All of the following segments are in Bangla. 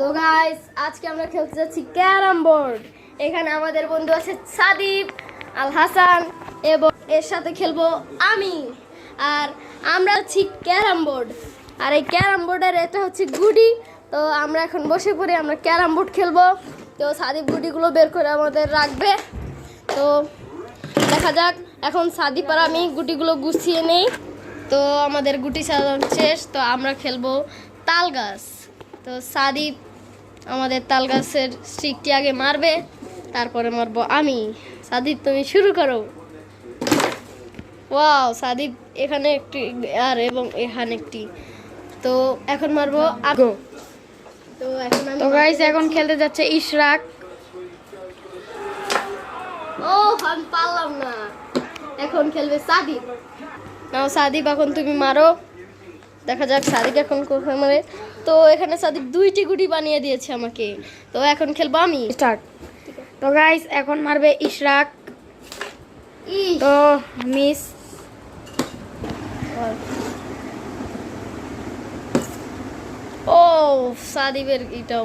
সো গাইস আজকে আমরা খেলতে যাচ্ছি ক্যারাম বোর্ড। এখানে আমাদের বন্ধু আছে সাদিব, আল হাসান এবং এর সাথে খেলব আমি। আর আমরা হচ্ছি ক্যারাম বোর্ড। আর এই ক্যারাম বোর্ডের এটা হচ্ছে গুডি। তো আমরা এখন বসে পড়ি আমরা ক্যারাম বোর্ড খেলব। তো সাদিব গুডিগুলো বের করে আমাদের রাখবে। তো দেখা যাক, এখন সাদিপ আর আমি গুটিগুলো গুছিয়ে নেই। তো আমাদের গুটি সাজানো শেষ। তো আমরা খেলব তাল গাছ। তো সাদিপ আমাদের তাল গাছের স্টিকটি আগে মারবে তারপরে মারবো আমি। সাদিপ তুমি শুরু করো। ওয়াও সাদিপ এখানে একটি আর এবং এখানে একটি। তো এখন মারবো আগো তো এখন তো গাইস এখন খেলতে যাচ্ছে ইশরাক। ও আমি পারলাম না। এখন খেলবে সাদিপ নাও সাদিপ এখন তুমি মারো। দেখা যাক সাদিক এখন কোথায় মারে তো এখানে সাদিক দুইটি গুটি বানিয়ে দিয়েছে আমাকে। তো এখন খেলব আমি। স্টার্ট। তো গাইস এখন মারবে ইশরাক। তো মিস ও সাদিবের এটাও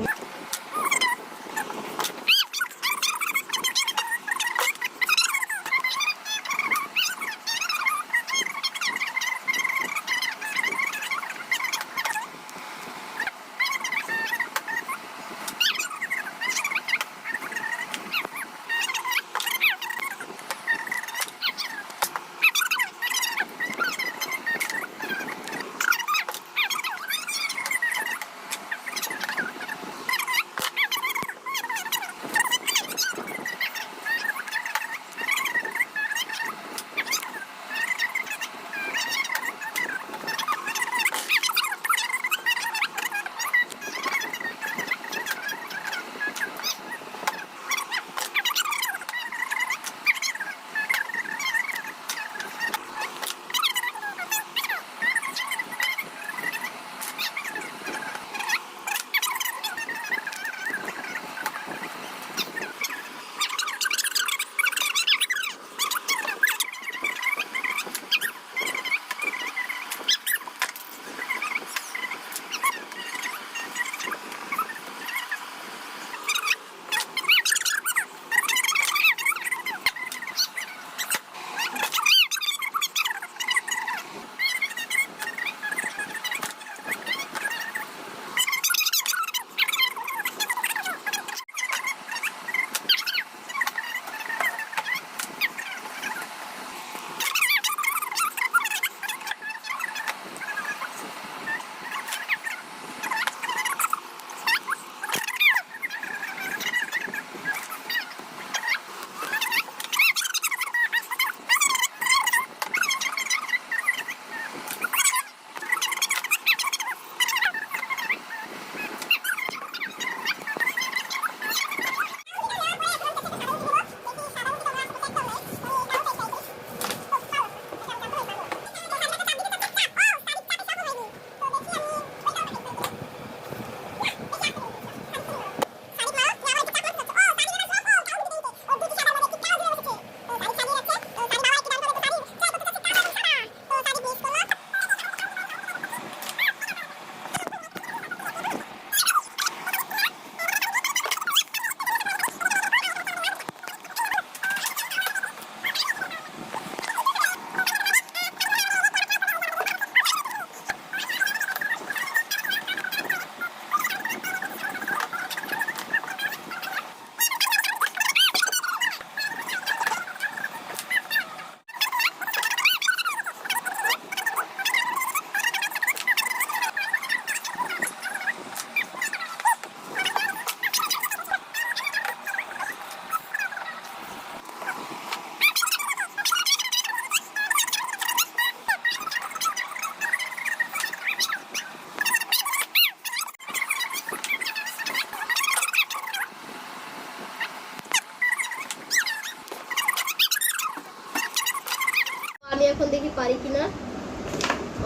পারি কিনা?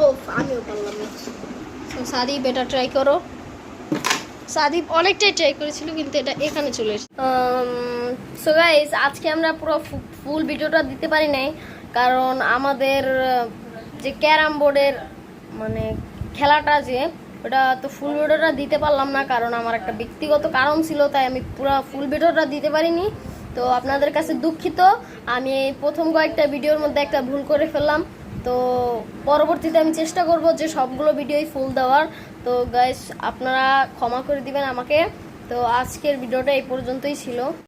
ও আমিও পারলাম না। সাদিপ এটা ট্রাই করো। সাদিপ অনেকটাই ট্রাই করেছিল, কিন্তু এটা এখানে চলে এসেছে। সো গাইস আজকে আমরা পুরো ফুল ভিডিওটা দিতে পারি নাই, কারণ আমাদের যে ক্যারাম বোর্ডের মানে খেলাটা যে, ওটা তো ফুল ভিডিওটা দিতে পারলাম না, কারণ আমার একটা ব্যক্তিগত কারণ ছিল, তাই আমি পুরো ফুল ভিডিওটা দিতে পারিনি। তো আপনাদের কাছে দুঃখিত, আমি প্রথম কয়েকটা ভিডিওর মধ্যে একটা ভুল করে ফেললাম। তো পরবর্তীতে আমি চেষ্টা করব যে সবগুলো ভিডিওই ফুল দেওয়ার। তো গাইস আপনারা ক্ষমা করে দিবেন আমাকে। তো আজকের ভিডিওটা এই পর্যন্তই ছিল।